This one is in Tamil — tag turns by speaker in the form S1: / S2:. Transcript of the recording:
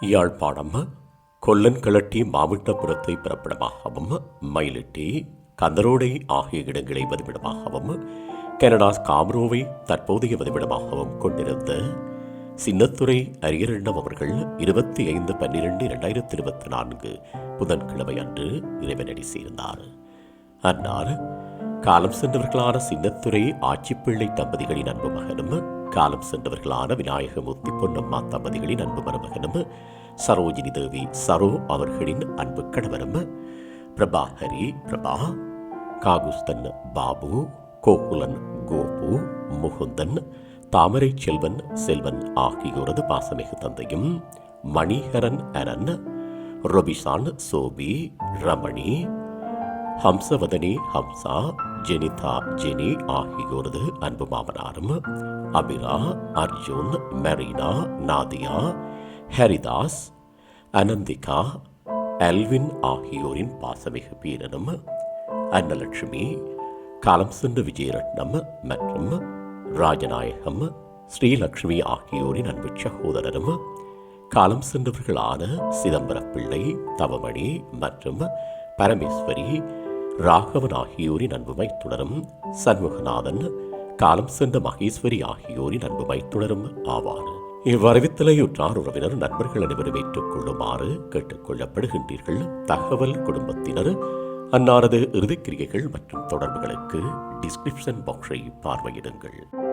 S1: யாழ்ப்பாணம் கொல்லன் கிளட்டி மாவட்டபுரத்தை பிறப்பிடமாகவும் மயிலிட்டி கந்தரோடை ஆகிய இடங்களை வதிவிடமாகவும் கனடா காம்ரோவை தற்போதைய வதிவிடமாகவும் கொண்டிருந்த சின்னத்துறை அரியரண்டம் அவர்கள் இருபத்தி ஐந்து பன்னிரண்டு இரண்டாயிரத்தி இருபத்தி நான்கு புதன்கிழமை அன்று இறைவனடி சேர்ந்தார். அன்னார் காலம் சென்றவர்களான சின்னத்துறை ஆட்சிப்பிள்ளை தம்பதிகளின் அன்பு மகனும் காலம் சென்றவர்களான விநாயகமூர்த்தி பொன்னம்மா தம்பதிகளின் அன்பு மருமகனும் சரோஜினி தேவி சரோ அவர்களின் அன்பு கணவரும் பிரபாஹரி பிரபா காகுஸ்தன் பாபு கோகுலன் கோபு முகுந்தன் தாமரை செல்வன் செல்வன் ஆகியோரது பாசமிகு தந்தையும் மணிகரன் அரன் ரொபிசான் சோபி ரமணி ஹம்சவதனி ஹம்சா ஜெனிதா ஜெனி ஆகியோரது அன்பு மாமனாரும் அபிரா அர்ஜுன் மெரினா நாதியா ஹரிதாஸ் அனந்திகா அல்வின் ஆகியோரின் பாசமிகு பீரனும் அன்னலட்சுமி காலம் சென்ற விஜயரட்னம் மற்றும் ராஜநாயகம் ஸ்ரீலக்ஷ்மி ஆகியோரின் அன்பு சகோதரரும் காலம் சென்றவர்களான சிதம்பரப்பிள்ளை தவமணி மற்றும் பரமேஸ்வரி ராகவன் ஆகியோரின் அன்புமை தொடரும் சண்முகநாதன் காலம் சென்ற மகேஸ்வரி ஆகியோரின் அன்புமை தொடரும் ஆவார். இவ்வறிவித்தலையுற்றார் உறவினர் நண்பர்கள் அனைவரும் ஏற்றுக்கொள்ளுமாறு கேட்டுக்கொள்ளப்படுகின்றீர்கள். தகவல் குடும்பத்தினர் அன்னாரது இறுதிக்கிரியைகள் மற்றும் தொடர்புகளுக்கு டிஸ்கிரிப்ஷன் பாக்ஸை பார்வையிடுங்கள்.